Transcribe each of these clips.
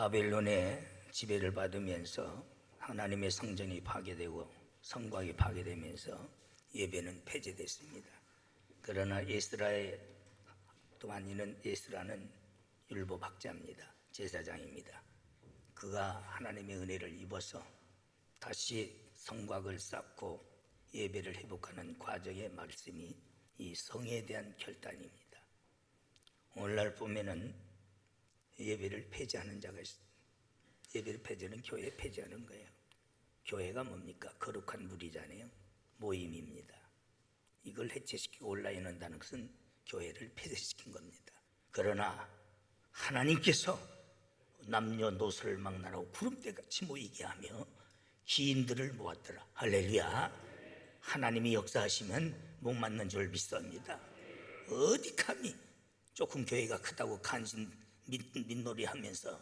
바벨론의 지배를 받으면서 하나님의 성전이 파괴되고 성곽이 파괴되면서 예배는 폐지됐습니다. 그러나 에스라의 또한 이는 에스라는 율법 학자입니다. 제사장입니다. 그가 하나님의 은혜를 입어서 다시 성곽을 쌓고 예배를 회복하는 과정의 말씀이 이 성에 대한 결단입니다. 오늘날 보면은 예배를 폐지하는 자가 있 예배를 폐지는 교회 폐지하는 거예요. 교회가 뭡니까? 거룩한 무리잖아요. 모임입니다. 이걸 해체시키고 온라인 한다는 것은 교회를 폐쇄시킨 겁니다. 그러나 하나님께서 남녀노소를 막나라고 구름대같이 모이게 하며 기인들을 모았더라. 할렐루야. 하나님이 역사하시면 못 맞는 줄 믿습니다. 어디 감히 조금 교회가 크다고 간신 밑, 밑놀이 하면서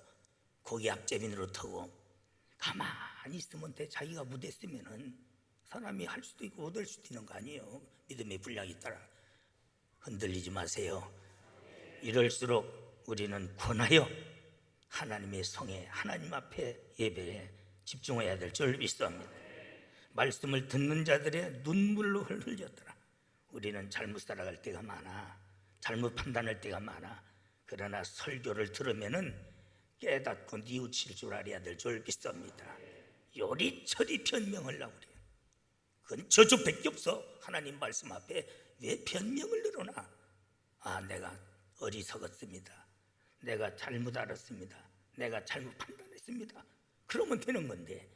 고기 앞제빈으로 타고 가만히 있으면 돼. 자기가 무대 쓰면은 사람이 할 수도 있고 못할 수도 있는 거 아니에요. 믿음의 분량이 따라 흔들리지 마세요. 이럴수록 우리는 권하여 하나님의 성에 하나님 앞에 예배에 집중해야 될 줄 믿습니다. 말씀을 듣는 자들의 눈물로 흘렸더라. 우리는 잘못 살아갈 때가 많아. 잘못 판단할 때가 많아. 그러나 설교를 들으면은 깨닫고 뉘우칠 줄 알아야 될 줄 믿습니다. 요리처리 변명을 하고 그래요. 그건 저주밖에 없어. 하나님 말씀 앞에 왜 변명을 늘어나? 아, 내가 어리석었습니다. 내가 잘못 알았습니다. 내가 잘못 판단했습니다. 그러면 되는 건데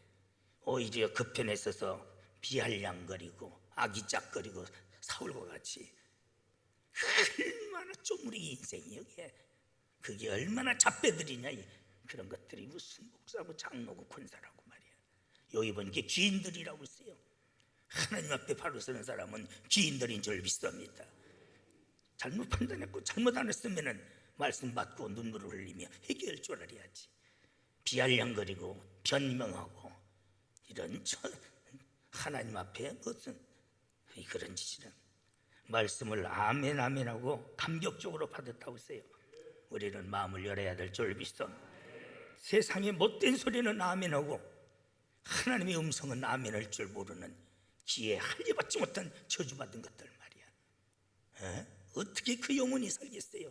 오히려 그 편에 서서 비알량거리고 아기짝거리고 사울과 같이 얼마나 쪼무리 인생이 여기에. 그게 얼마나 잡배들이냐 이. 그런 것들이 무슨 목사고 장로고 권사라고 말이야. 요 이번 게 귀인들이라고 써요. 하나님 앞에 바로 서는 사람은 귀인들인 줄 믿습니다. 잘못 판단했고 잘못 안 했으면은 말씀 받고 눈물을 흘리며 해결할 줄 알아야지. 비알량거리고 변명하고 이런 저 하나님 앞에 무슨 그런 짓이란 말씀을 아멘 아멘 하고 감격적으로 받았다고 써요. 우리는 마음을 열어야 될줄 믿어. 세상의 못된 소리는 아멘 하고 하나님의 음성은 아멘 할 줄 모르는 지혜 할리받지 못한 저주받은 것들 말이야. 에? 어떻게 그 영혼이 살겠어요?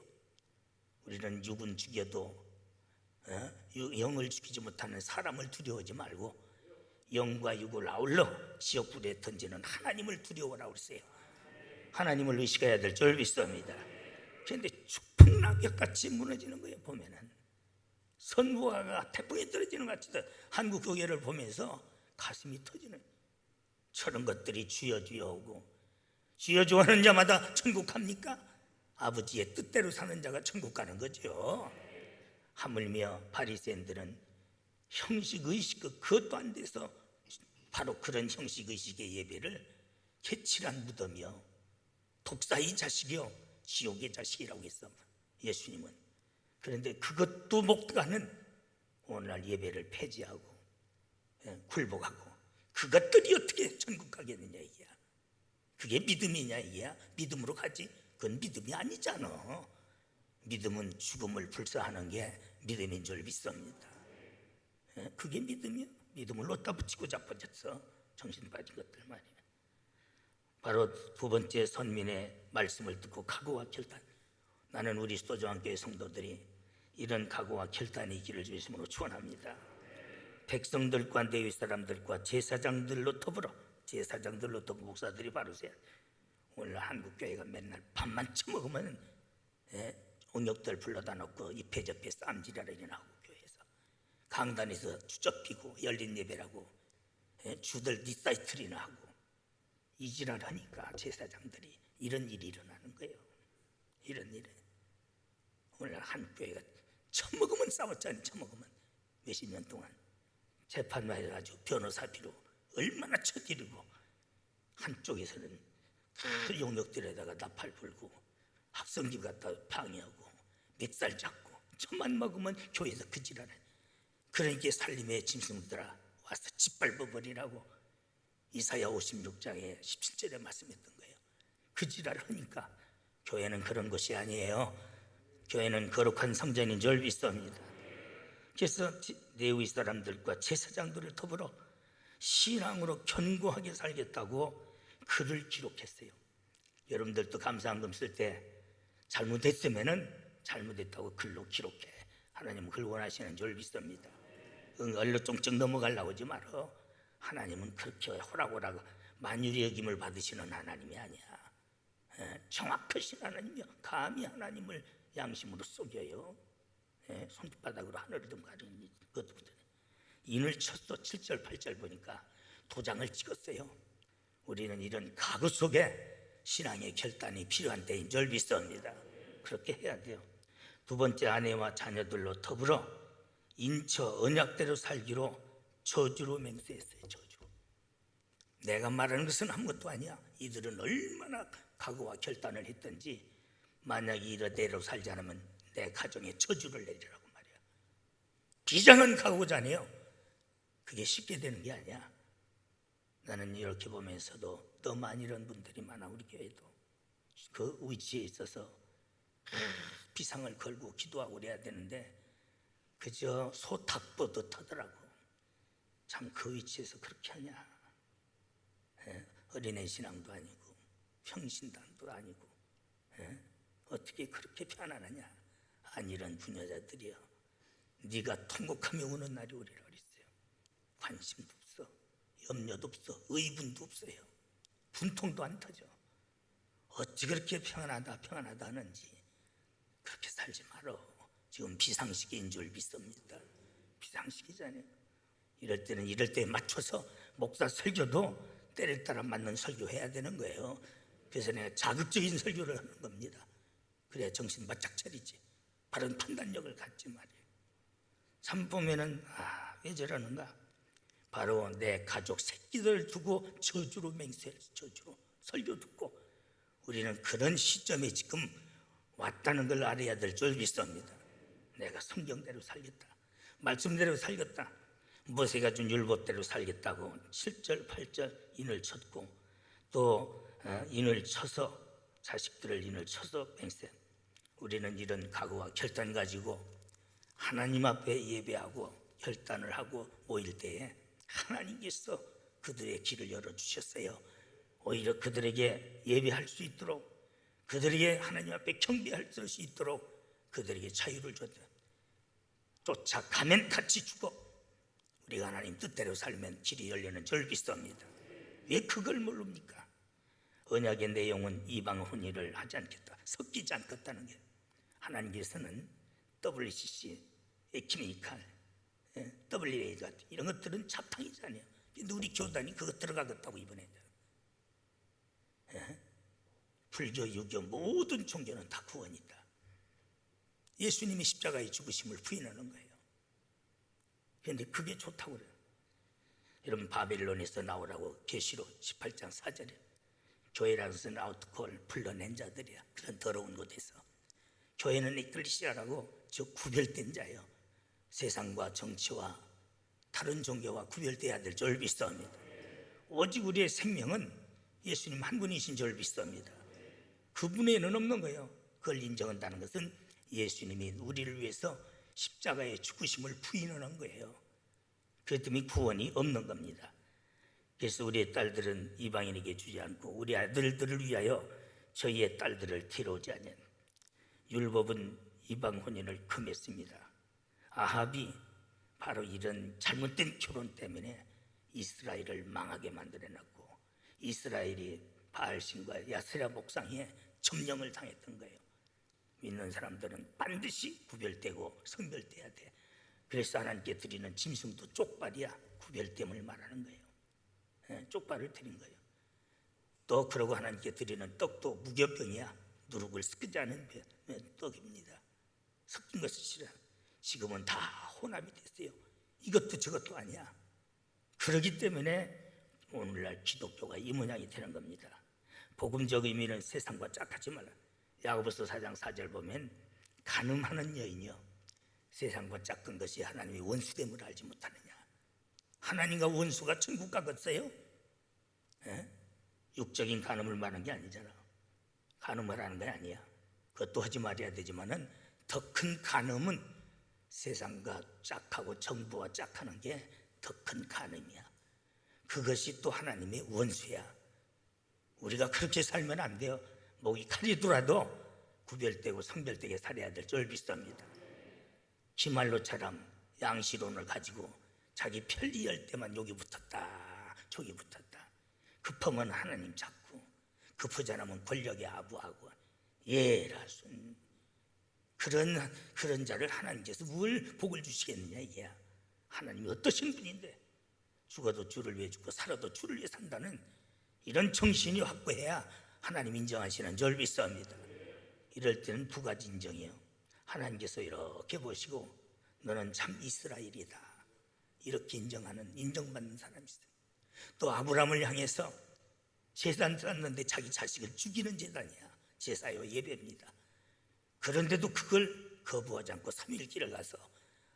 우리는 육은 죽여도 어? 유- 영을 죽이지 못하는 사람을 두려워하지 말고 영과 육을 아울러 지옥불에 던지는 하나님을 두려워하라고 그랬어요. 하나님을 의식해야 될 줄 믿습니다. 그런데 축풍낙엽같이 무너지는 거예요 보면은 선부화가 태풍에 떨어지는 것 같이 한국 교회를 보면서 가슴이 터지는 저런 것들이 주여 주여 오고 주여 주하는 자마다 천국 갑니까? 아버지의 뜻대로 사는 자가 천국 가는 거죠. 하물며 바리새인들은 형식 의식 그것도 안 돼서 바로 그런 형식 의식의 예배를 개칠한 무덤이요 독사의 자식이요. 지옥의 자식이라고 했어 예수님은. 그런데 그것도 목가는 오늘날 예배를 폐지하고 예, 굴복하고 그것들이 어떻게 천국 가겠느냐 이야 그게 믿음이냐 이야 믿음으로 가지. 그건 믿음이 아니잖아. 믿음은 죽음을 불사하는 게 믿음인 줄 믿습니다. 예, 그게 믿음이야. 믿음을 놓다 붙이고 자빠졌어? 정신 빠진 것들 말이야 바로 두 번째 선민의 말씀을 듣고 각오와 결단. 나는 우리 수도조항교회 성도들이 이런 각오와 결단이 있기를 주심으로 축원합니다. 백성들과 내위 사람들과 제사장들로 더불어 제사장들로 더불어 목사들이 바로 세야 오늘 한국 교회가 맨날 밥만 처먹으면 예, 옹역들 불러다 놓고 이패 저패 쌈질하러 일어나고 교회에서 강단에서 주접히고 열린 예배라고 예, 주들 리사이틀이나 하고 이지랄 하니까 제사장들이 이런 일이 일어나는 거예요. 이런 일에 오늘 한 교회가 처먹으면 싸웠잖아요. 처먹으면 몇십 년 동안 재판만 해가지고 변호사 비로 얼마나 쳐지르고 한쪽에서는 그 용역들에다가 나팔 불고 학생집 갖다 방해하고 멱살 잡고 천만 먹으면 교회에서 그 지랄을 그러니까 살림의 짐승들아 와서 짓밟아 버리라고 이사야 56장에 17절에 말씀했던 거예요. 그 지랄을 하니까 교회는 그런 것이 아니에요. 교회는 거룩한 성전인 줄 믿습니다. 그래서 레위 사람들과 제사장들을 더불어 신앙으로 견고하게 살겠다고 글을 기록했어요. 여러분들도 감사한금 쓸 때 잘못했으면은 잘못했다고 글로 기록해. 하나님은 글 원하시는 줄 믿습니다. 응, 얼른 쫑쫑 넘어가려고 하지 말어. 하나님은 그렇게 호락호락 만유리 여김을 받으시는 하나님이 아니야. 예, 정확하신 하나님이요. 감히 하나님을 양심으로 속여요. 예, 손바닥으로 하늘을 좀 가리는 것부터 인을 쳤어 7절 8절 보니까 도장을 찍었어요. 우리는 이런 각오 속에 신앙의 결단이 필요한 때인 줄 믿습니다. 그렇게 해야 돼요. 두 번째 아내와 자녀들로 더불어 인처 언약대로 살기로 저주로 맹세했어요. 저주로. 내가 말하는 것은 아무것도 아니야. 이들은 얼마나 각오와 결단을 했던지 만약 이러대로 살지 않으면 내 가정에 저주를 내리라고 말이야. 비장한 각오잖아요. 그게 쉽게 되는 게 아니야. 나는 이렇게 보면서도 더 많이 이런 분들이 많아 우리 교회도 그 위치에 있어서 비상을 걸고 기도하고 그래야 되는데 그저 소탁 보듯 하더라고. 참 그 위치에서 그렇게 하냐? 예? 어린애 신앙도 아니고 평신단도 아니고 예? 어떻게 그렇게 편안하냐? 아니 이런 부녀자들이여 네가 통곡하며 우는 날이 오리라 그랬어요. 관심도 없어, 염려도 없어, 의분도 없어요. 분통도 안 터져. 어찌 그렇게 평안하다 평안하다 하는지 그렇게 살지 말어. 지금 비상시기인 줄 믿습니다. 비상시기잖아요. 이럴 때는 이럴 때에 맞춰서 목사 설교도 때를 따라 맞는 설교해야 되는 거예요. 그래서 내가 자극적인 설교를 하는 겁니다. 그래야 정신 바짝 차리지. 바른 판단력을 갖지 말이에요. 참 보면은 아, 왜 저러는가? 바로 내 가족 새끼들 두고 저주로 맹세를 저주로 설교 듣고 우리는 그런 시점에 지금 왔다는 걸 알아야 될 줄 믿습니다. 내가 성경대로 살겠다. 말씀대로 살겠다. 모세가 준 율법대로 살겠다고 7절 8절 인을 쳤고 또 어, 인을 쳐서 자식들을 인을 쳐서 맹세. 우리는 이런 각오와 결단 가지고 하나님 앞에 예배하고 결단을 하고 모일 때에 하나님께서 그들의 길을 열어 주셨어요. 오히려 그들에게 예배할 수 있도록 그들에게 하나님 앞에 경배할 수 있도록 그들에게 자유를 줬다. 쫓아가면 같이 죽어. 우리가 하나님 뜻대로 살면 길이 열리는 줄 믿습니다. 왜 그걸 모릅니까? 언약의 내용은 이방 혼인을 하지 않겠다. 섞이지 않겠다는 게 하나님께서는 WCC, 에키미칼, WA 같은 이런 것들은 잡탕이잖아요. 근데 우리 교단이 그거 들어가겠다고 이번에 예? 불교, 유교 모든 종교는 다 구원이 있다. 예수님이 십자가의 죽으심을 부인하는 거예요. 그런데 그게 좋다고 그래요. 여러분 바벨론에서 나오라고 계시로 18장 4절에 교회라는 것은 아웃콜 불러낸 자들이야. 그런 더러운 곳에서 교회는 이클리시아라고 저 구별된 자예요. 세상과 정치와 다른 종교와 구별돼야 될 줄 믿습니다. 오직 우리의 생명은 예수님 한 분이신 줄 믿습니다. 그분에는 없는 거예요. 그걸 인정한다는 것은 예수님이 우리를 위해서 십자가의 죽으심을 부인하는 거예요. 때문에 구원이 없는 겁니다. 그래서 우리의 딸들은 이방인에게 주지 않고 우리 아들들을 위하여 저희의 딸들을 데려오지 않은 율법은 이방 혼인을 금했습니다. 아합이 바로 이런 잘못된 결혼 때문에 이스라엘을 망하게 만들어놨고 이스라엘이 바알신과 야세라 목상에 점령을 당했던 거예요. 믿는 사람들은 반드시 구별되고 성별돼야 돼. 그래서 하나님께 드리는 짐승도 쪽발이야. 구별됨을 말하는 거예요. 예, 쪽발을 드린 거예요. 또 그러고 하나님께 드리는 떡도 무교병이야. 누룩을 섞지 않은 예, 떡입니다. 섞인 것을 싫어. 지금은 다 혼합이 됐어요. 이것도 저것도 아니야. 그러기 때문에 오늘날 기독교가 이 모양이 되는 겁니다. 복음적 의미는 세상과 짝하지 말라. 야고보서 4장 4절 보면 가늠하는 여인이요 세상과 짝든 것이 하나님의 원수됨을 알지 못하느냐. 하나님과 원수가 천국 가겠어요? 예? 육적인 간음을 말하는 게 아니잖아. 간음을 하는 게 아니야. 그것도 하지 말아야 되지만은 더큰 간음은 세상과 짝하고 정부와 짝하는 게 더큰 간음이야. 그것이 또 하나님의 원수야. 우리가 그렇게 살면 안 돼요. 목이 칼이더라도 구별되고 성별되게 살아야 될줄 믿습니다. 기말로 처럼 양시론을 가지고 자기 편리할 때만 여기 붙었다 저기 붙었다 급하면 하나님 잡고 급하지 않으면 권력에 아부하고 예라순 그런 그런 자를 하나님께서 뭘 복을 주시겠느냐 이게야 하나님이 어떠신 분인데 죽어도 주를 위해 죽고 살아도 주를 위해 산다는 이런 정신이 확고해야 하나님 인정하시는 줄 믿습니다. 이럴 때는 두 가지 인정이요. 하나님께서 이렇게 보시고 너는 참 이스라엘이다. 이렇게 인정하는 인정받는 사람이 있어요. 또 아브라함을 향해서 제단 쌓는데 자기 자식을 죽이는 제단이야. 제사요 예배입니다. 그런데도 그걸 거부하지 않고 3일 길을 가서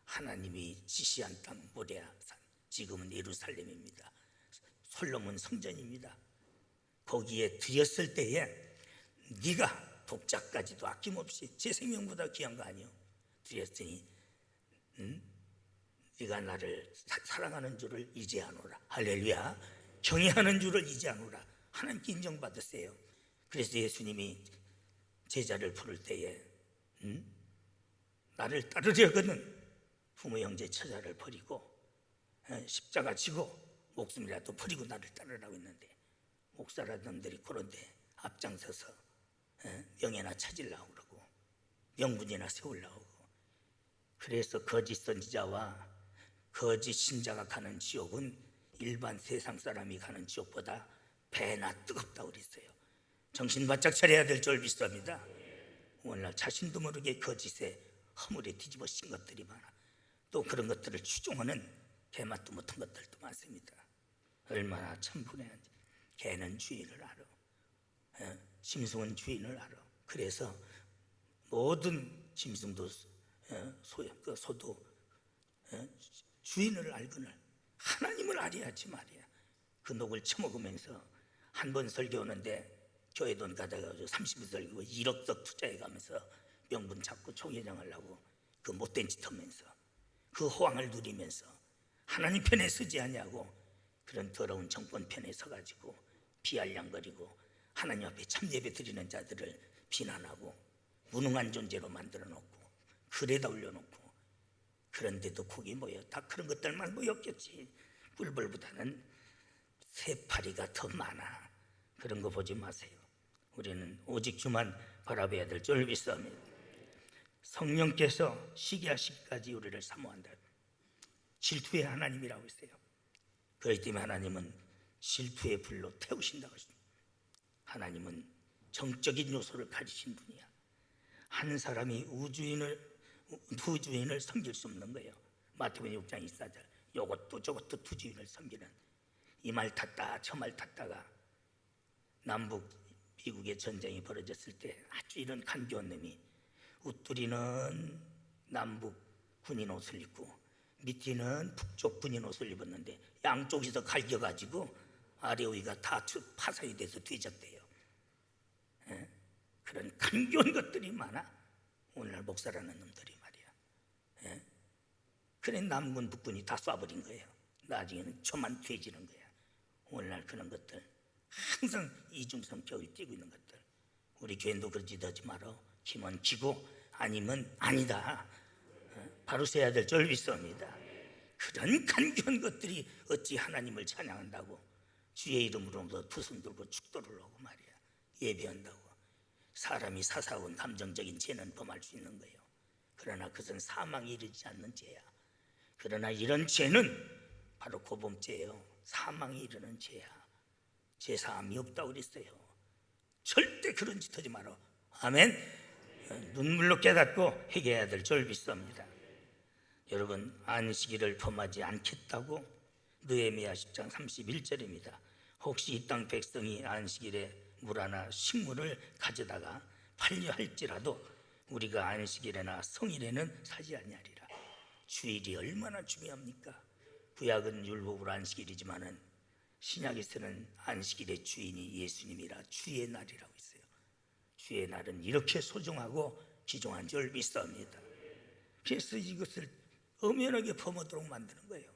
하나님이 지시한 땅 모레아 산 지금은 예루살렘입니다. 솔로몬 성전입니다. 거기에 드렸을 때에 네가 독자까지도 아낌없이 제 생명보다 귀한 거 아니요 드렸으니 응? 네가 나를 사- 사랑하는 줄을 이제 아노라. 할렐루야. 경외하는 줄을 이제 아노라. 하나님께 인정받으세요. 그래서 예수님이 제자를 부를 때에 응? 나를 따르려거든 부모 형제 처자를 버리고 에, 십자가 지고 목숨이라도 버리고 나를 따르라고 했는데 목사라던 놈들이 그런데 앞장서서 에, 명예나 찾으려고 그러고 명분이나 세우려고 그래서 거짓 선지자와 거짓 신자가 가는 지옥은 일반 세상 사람이 가는 지옥보다 배나 뜨겁다고 그랬어요. 정신 바짝 차려야 될줄 믿습니다. 오늘날 자신도 모르게 거짓에 허물에 뒤집어 씌인 것들이 많아. 또 그런 것들을 추종하는 개맛도 못한 것들도 많습니다. 얼마나 천분해한지 개는 주인을 알아. 예, 짐승은 주인을 알아. 그래서 모든 짐승도 예, 소, 그 소도 예, 주인을 알거늘. 하나님을 알아야지 말이야. 그 녹을 처먹으면서 한 번 설교 오는데 교회 돈 가다가 30분 설교 1억 석 투자해 가면서 명분 잡고 총회장 하려고 그 못된 짓 하면서 그 호황을 누리면서 하나님 편에 서지 아니하고 그런 더러운 정권 편에 서가지고 비알량거리고 하나님 앞에 참 예배 드리는 자들을 비난하고 무능한 존재로 만들어 놓고 글에다 올려 놓고 그런데도 거기 모여 다 그런 것들만 모였겠지. 꿀벌보다는 새파리가 더 많아. 그런 거 보지 마세요. 우리는 오직 주만 바라봐야 될 줄 믿습니다 성령께서 시기하시기까지 우리를 사모한다. 질투의 하나님이라고 했어요. 그렇기 때문에 하나님은 질투의 불로 태우신다고 했습니다 하나님은 정적인 요소를 가지신 분이야 한 사람이 우주인을 두 주인을 섬길 수 없는 거예요. 마태복음 6장 24절. 요것도 저것도 두 주인을 섬기는 이 말 탔다 저 말 탔다가 남북 미국의 전쟁이 벌어졌을 때 아주 이런 간교한 놈이 웃두리는 남북 군인 옷을 입고 밑에는 북쪽 군인 옷을 입었는데 양쪽에서 갈겨가지고 아래 위가 다 추- 파손이 돼서 뒤졌대요. 예? 그런 간교한 것들이 많아. 오늘날 목사라는 놈들이 말이야. 예? 그래 남군 북군이 다 쏴버린 거예요. 나중에는 저만 돼지는 거야. 오늘날 그런 것들 항상 이중성 격을 띄고 있는 것들. 우리 교인도 그러지 하지 말어. 힘은 기고 아니면 아니다. 어? 바로 세야 될줄 믿습니다. 그런 간교한 것들이 어찌 하나님을 찬양한다고 주의 이름으로 두손 들고 축도를 하고 말이야. 예배한다고. 사람이 사사건 감정적인 죄는 범할 수 있는 거예요. 그러나 그것은 사망에 이르지 않는 죄야. 그러나 이런 죄는 바로 고범죄예요. 사망에 이르는 죄야. 죄 사함이 없다고 그랬어요. 절대 그런 짓 하지 마라. 아멘. 어, 눈물로 깨닫고 회개해야 될줄 믿습니다. 여러분 안식일을 범하지 않겠다고 느헤미야 10장 31절입니다. 혹시 이 땅 백성이 안식일에 물 하나 식물을 가져다가 팔려 할지라도 우리가 안식일에나 성일에는 사지 아니하리라. 주일이 얼마나 중요합니까? 구약은 율법으로 안식일이지만은 신약에서는 안식일의 주인이 예수님이라 주의 날이라고 있어요. 주의 날은 이렇게 소중하고 귀중한 줄 믿습니다. 그래서 이것을 엄연하게 범하도록 만드는 거예요.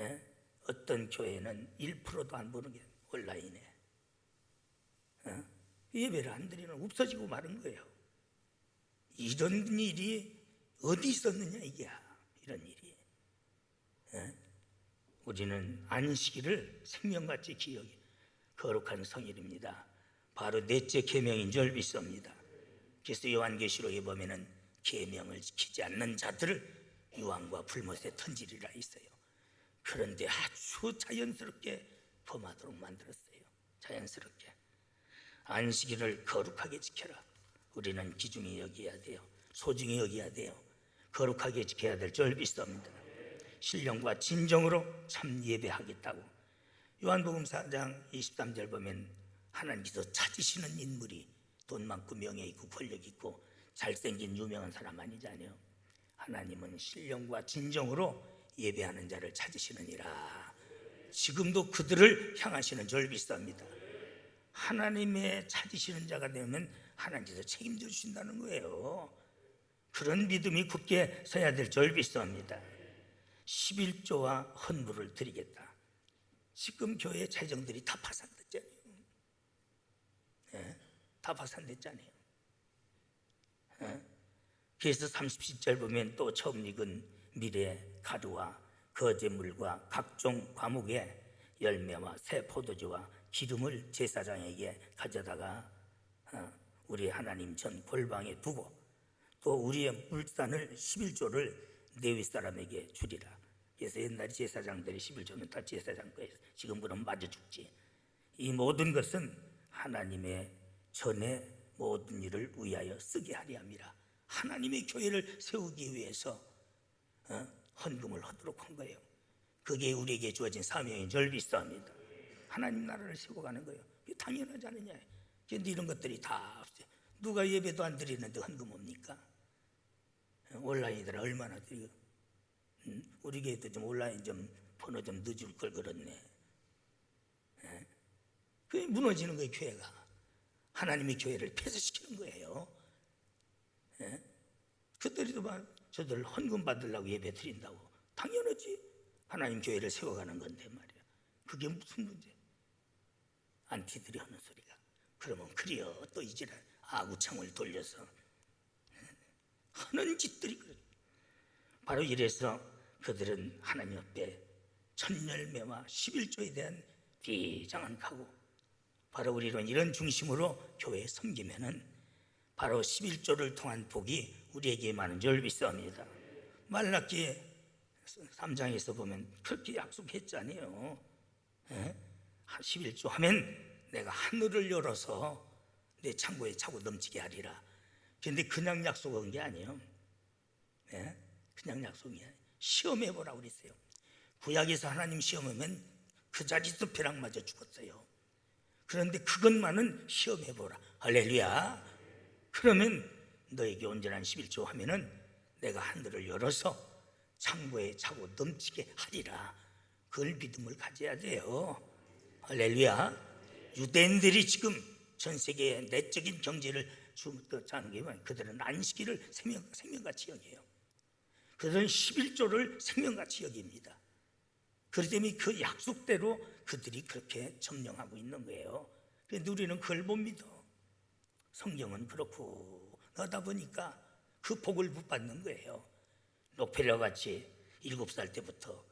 예? 어떤 교회는 1%도 안 보는 게 온라인에 어? 예배를 안 드리는 없어지고 마는 거예요. 이런 일이 어디 있었느냐 이게 이런 일이. 예? 우리는 안식일을 생명같이 기억해 거룩한 성일입니다. 바로 넷째 계명인 줄 믿습니다. 그래서 요한계시록에 보면은 계명을 지키지 않는 자들을 유황과 불못에 던지리라 있어요. 그런데 아주 자연스럽게 범하도록 만들었어요. 자연스럽게 안식일을 거룩하게 지켜라. 우리는 기중히 여겨야 돼요. 소중히 여겨야 돼요. 거룩하게 지켜야 될 줄 믿습니다. 신령과 진정으로 참 예배하겠다고. 요한복음 4장 23절 보면 하나님께서 찾으시는 인물이 돈 많고 명예 있고 권력 있고 잘생긴 유명한 사람 아니잖아요. 하나님은 신령과 진정으로 예배하는 자를 찾으시느니라. 지금도 그들을 향하시는 줄 믿습니다. 하나님의 찾으시는 자가 되면 하나님께서 책임져 주신다는 거예요. 그런 믿음이 굳게 서야 될줄 믿습니다. 11조와 헌물을 드리겠다. 지금 교회 재정들이 다 파산됐잖아요. 예? 다 파산됐잖아요. 예? 그래서 37절 보면 또 처음 익은 미래 가루와 거제물과 각종 과목의 열매와 새 포도주와 기름을 제사장에게 가져다가 어, 우리 하나님 전 골방에 두고 또 우리의 물산을 11조를 네위 사람에게 주리라. 그래서 옛날 제사장들이 11조는 다 제사장 거예요. 지금 그럼 맞아 죽지. 이 모든 것은 하나님의 전에 모든 일을 위하여 쓰게 하리 함이라. 하나님의 교회를 세우기 위해서 어? 헌금을 하도록 한 거예요. 그게 우리에게 주어진 사명인 줄 믿습니다. 하나님 나라를 세워가는 거예요. 이게 당연하지 않느냐. 그런데 이런 것들이 다 없어요. 누가 예배도 안 드리는데 헌금 옵니까? 온라인이들 얼마나 드리고 음, 우리 교회도 좀 온라인 좀 번호 좀 늦을 걸 그렇네. 예? 그게 무너지는 거예요 교회가. 하나님의 교회를 폐쇄시키는 거예요. 예? 그들이도 막 저들 헌금 받으려고 예배 드린다고 당연하지. 하나님 교회를 세워가는 건데 말이야. 그게 무슨 문제? 안티들이 하는 소리가. 그러면 그리어 또 이제 아구창을 돌려서 하는 짓들이 그래. 바로 이래서 그들은 하나님 앞에 천열매와 11조에 대한 비장한 각오 바로 우리는 이런 중심으로 교회에 섬기면은 바로 11조를 통한 복이 우리에게 많은 줄 믿습니다 말라기 3장에서 보면 그렇게 약속했잖아요 예? 11조 하면 내가 하늘을 열어서 내 창고에 차고 넘치게 하리라 근데 그냥 약속한 게 아니에요 예? 그냥 약속이야. 시험해 보라 그랬어요. 구약에서 하나님 시험하면 그 자리에서 벼락 맞아 죽었어요. 그런데 그것만은 시험해 보라. 할렐루야. 그러면 너에게 온전한 11조 하면은 내가 하늘을 열어서 창고에 차고 넘치게 하리라. 그걸 믿음을 가져야 돼요. 할렐루야. 유대인들이 지금 전 세계의 내적인 경제를 주는 게? 그들은 안식일을 생명, 생명같이 여겨요. 그들은 11조를 생명같이 여깁니다. 그렇기 때문에 그 약속대로 그들이 그렇게 점령하고 있는 거예요. 그런데 우리는 그걸 못 믿어. 성경은 그렇고 하다 보니까 그 복을 못 받는 거예요. 록펠러 같이 일곱 살 때부터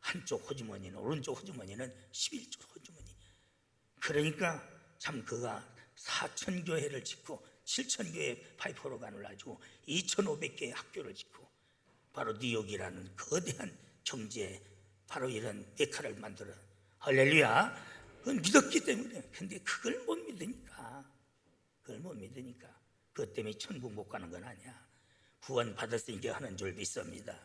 한쪽 호주머니는 오른쪽 호주머니는 11조 호주머니. 그러니까 참 그가 4천 교회를 짓고 7천 교회 파이프로간을 놔주고 2,500개의 학교를 짓고 바로 뉴욕이라는 거대한 경제 바로 이런 메카를 만들어. 할렐루야. 그건 믿었기 때문에. 근데 그걸 못 믿으니까. 그걸 못 믿으니까 그것 때문에 천국 못 가는 건 아니야 구원 받았으니까 하는 줄 믿습니다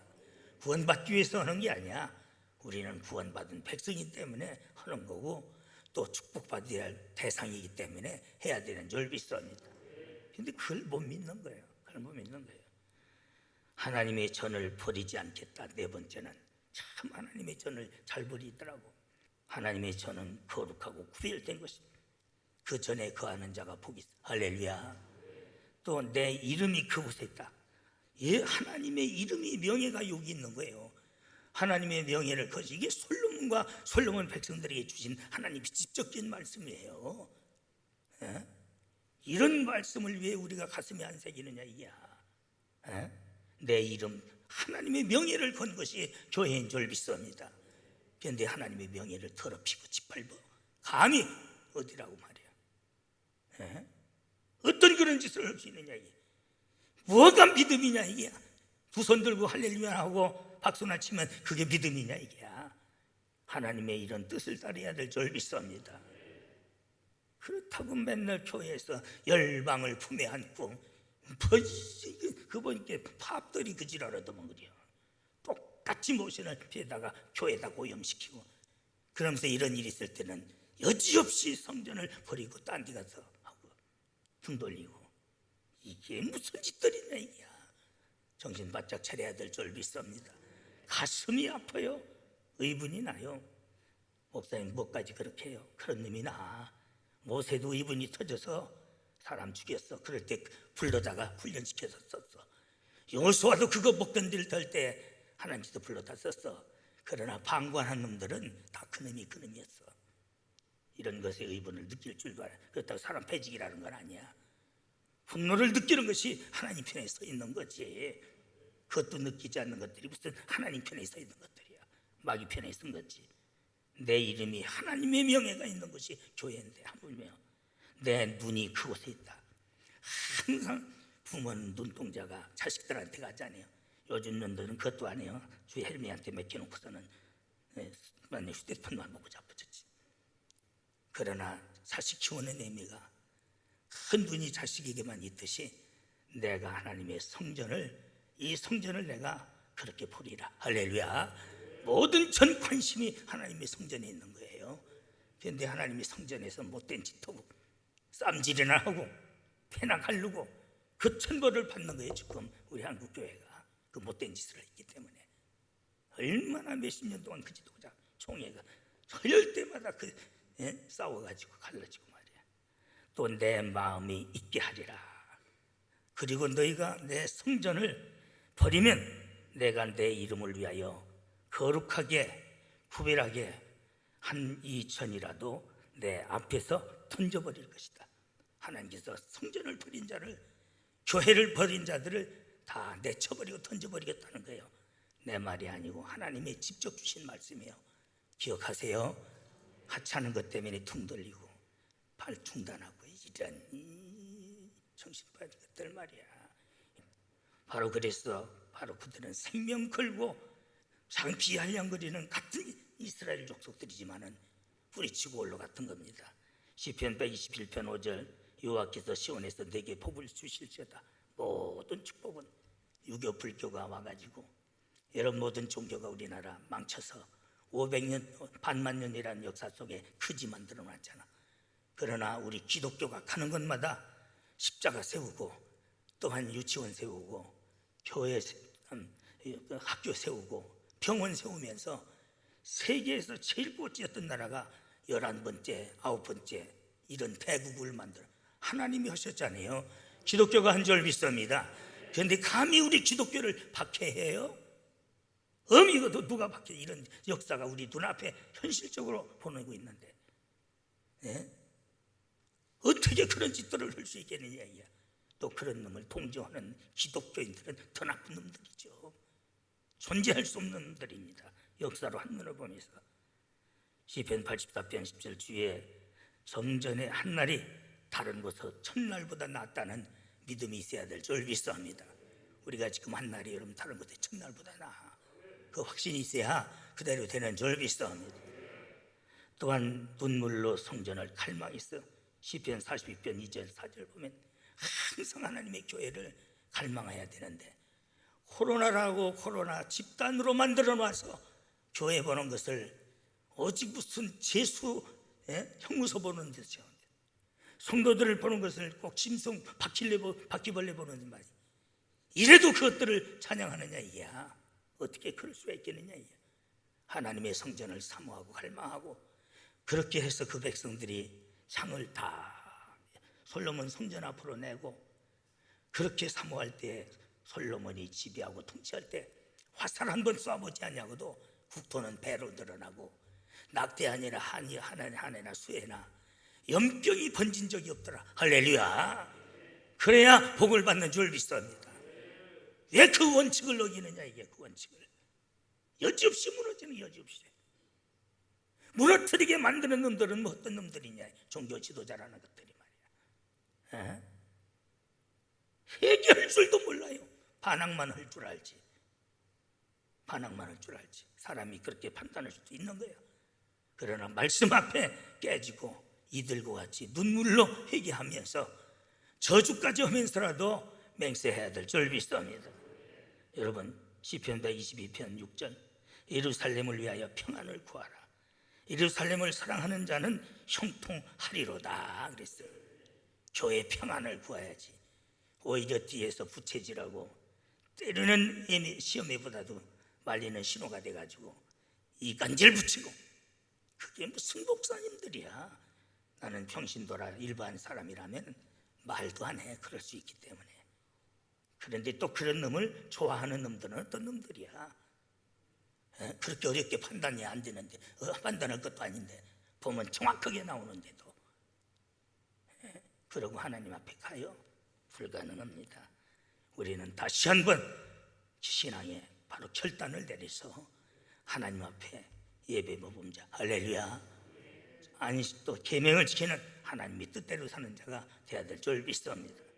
구원 받기 위해서 하는 게 아니야 우리는 구원 받은 백성이기 때문에 하는 거고 또 축복받아야 할 대상이기 때문에 해야 되는 줄 믿습니다 근데 그걸 못 믿는 거예요 그걸 못 믿는 거예요 하나님의 전을 버리지 않겠다. 네 번째는 참 하나님의 전을 잘 버리더라고. 하나님의 전은 거룩하고 구별된 것입니다. 그 전에 거하는 자가 복이. 할렐루야. 또 내 이름이 그곳에 있다. 예, 하나님의 이름이 명예가 여기 있는 거예요. 하나님의 명예를 거지 이게 솔로몬과 솔로몬 백성들에게 주신 하나님의 직접적인 말씀이에요. 예? 이런 말씀을 왜 우리가 가슴에 안 새기느냐 이야. 예? 내 이름 하나님의 명예를 건 것이 교회인 줄 믿습니다. 그런데 하나님의 명예를 더럽히고 짓밟어 감히 어디라고 말이야. 예? 어떤 그런 짓을 할 수 있느냐 이게. 뭐가 믿음이냐 이게. 두손 들고 할렐루야 하고 박수나 치면 그게 믿음이냐 이게야. 하나님의 이런 뜻을 따라야 될 줄 믿습니다. 그렇다고 맨날 교회에서 열방을 품에 안고 그분께 팝들이 그 지랄하더만 그래요. 똑같이 모션을 피에다가 교회에다 고염시키고 그러면서 이런 일이 있을 때는 여지없이 성전을 버리고 딴 데 가서 등 돌리고 이게 무슨 짓들이냐 정신 바짝 차려야 될줄 믿습니다. 가슴이 아파요. 의분이 나요. 목사님 뭐까지 그렇게 해요? 그런 놈이 나. 모세도 의분이 터져서 사람 죽였어. 그럴 때 불러다가 훈련시켜서 썼어. 여호수아도 그거 못 건들 때 하나님께서 불러다 썼어. 그러나 방관한 놈들은 다 그놈이 그놈이었어. 이런 것에 의분을 느낄 줄도 알아. 그렇다고 사람 패직이라는 건 아니야. 분노를 느끼는 것이 하나님 편에 서 있는 거지. 그것도 느끼지 않는 것들이 무슨 하나님 편에 서 있는 것들이야. 마귀 편에 있는 거지. 내 이름이 하나님의 명예가 있는 것이 교회인데 하물며 내 눈이 그곳에 있다. 항상 부모는 눈동자가 자식들한테 가잖아요. 요즘 년들은 그것도 안 해요. 주 헬미한테 맡겨놓고서는 예, 만약 휴대폰만 보고 자빠졌지. 그러나 자식 키우는 의미가 큰 눈이 자식에게만 있듯이 내가 하나님의 성전을 이 성전을 내가 그렇게 보리라. 할렐루야. 모든 전 관심이 하나님의 성전에 있는 거예요. 그런데 하나님의 성전에서 못된 짓 하고 쌈질이나 하고 패나 갈르고 그 천벌을 받는 거예요 지금 우리 한국 교회가. 그 못된 짓을 했기 때문에. 얼마나 몇십 년 동안 그 지도자. 총회가. 서열 때마다 그 예? 싸워가지고 갈라지고 말이야 또 내 마음이 있게 하리라 그리고 너희가 내 성전을 버리면 내가 내 이름을 위하여 거룩하게 구별하게 한 이천이라도 내 앞에서 던져버릴 것이다. 하나님께서 성전을 버린 자를 교회를 버린 자들을 다 내쳐버리고 던져버리겠다는 거예요. 내 말이 아니고 하나님의 직접 주신 말씀이에요. 기억하세요. 하찮은 것 때문에 퉁 돌리고 발 중단하고 이런 이 정신 빠진 것들 말이야. 바로 그래서 바로 그들은 생명 걸고 장피할량거리는 같은 이스라엘 족속들이지만은 뿌리치고 올라갔던 겁니다. 시편 121편 5절 여호와께서 시온에서 내게 복을 주실지어다. 모든 축복은 유교 불교가 와가지고 여러 모든 종교가 우리나라 망쳐서 500년 반만 년이라는 역사 속에 크지 만들어 놨잖아. 그러나 우리 기독교가 가는 곳마다 십자가 세우고 또한 유치원 세우고 교회 세- 음, 그 학교 세우고 병원 세우면서 세계에서 제일 꼴찌였던 나라가 열한 번째, 아홉 번째 이런 대국을 만들어 하나님이 하셨잖아요. 기독교가 한 줄 믿습니다. 그런데 감히 우리 기독교를 박해해요? 어미 이것도 누가 박해? 이런 역사가 우리 눈앞에 현실적으로 보내고 있는데 예? 어떻게 그런 짓들을 할 수 있겠느냐 이야. 또 그런 놈을 동조하는 기독교인들은 더 나쁜 놈들이죠. 존재할 수 없는 놈들입니다. 역사로 한눈을 보면서 시편 84편 17 주에 정전의 한 날이 다른 곳서 첫날보다 낫다는 믿음이 있어야 될 줄 믿습니다. 우리가 지금 한 날이 여러분 다른 곳에 첫날보다 나아. 그 확신이 있어야 그대로 되는 줄 믿습니다. 또한 눈물로 성전을 갈망했어. 시편 42편 2절 4절 보면 항상 하나님의 교회를 갈망해야 되는데 코로나라고 코로나 집단으로 만들어 놔서 교회 보는 것을 오직 무슨 재수 예? 형무소 보는 데죠. 성도들을 보는 것을 꼭 보- 바퀴벌레 보는 말이. 이래도 그것들을 찬양하느냐 이야. 어떻게 그럴 수가 있겠느냐. 하나님의 성전을 사모하고 갈망하고 그렇게 해서 그 백성들이 상을 다 솔로몬 성전 앞으로 내고 그렇게 사모할 때 솔로몬이 지배하고 통치할 때 화살 한 번 쏴보지 않냐고도 국토는 배로 늘어나고 낙대 아니라 한이 하나 하나나 수해나 연병이 번진 적이 없더라. 할렐루야. 그래야 복을 받는 줄 믿습니다. 왜 그 원칙을 어기느냐 이게 그 원칙을. 여지없이 무너지는 여지없이. 무너뜨리게 만드는 놈들은 뭐 어떤 놈들이냐 종교 지도자라는 것들이 말이야. 에? 해결할 줄도 몰라요. 반항만 할 줄 알지. 반항만 할 줄 알지. 사람이 그렇게 판단할 수도 있는 거야. 그러나 말씀 앞에 깨지고 이들과 같이 눈물로 회개하면서 저주까지 하면서라도 맹세해야 될 줄 믿습니다 여러분 시편 122편 6절. 예루살렘을 위하여 평안을 구하라. 예루살렘을 사랑하는 자는 형통하리로다. 그랬어요 교회 평안을 구해야지. 오히려 뒤에서 부채질하고 예매- 시험에보다도 말리는 신호가 돼가지고 이간질 붙이고 그게 무슨 목사님들이야. 나는 평신도라 일반 사람이라면 말도 안 해. 그럴 수 있기 때문에 그런데 또 그런 놈을 좋아하는 놈들은 어떤 놈들이야? 에? 그렇게 어렵게 판단이 안 되는데 어, 판단할 것도 아닌데 보면 정확하게 나오는데도. 에? 그러고 하나님 앞에 가요. 불가능합니다. 우리는 다시 한번 신앙에 바로 결단을 내려서 하나님 앞에 예배 모범자 할렐루야. 또 계명을 지키는 하나님의 뜻대로 사는 자가 되어야 될 줄 믿습니다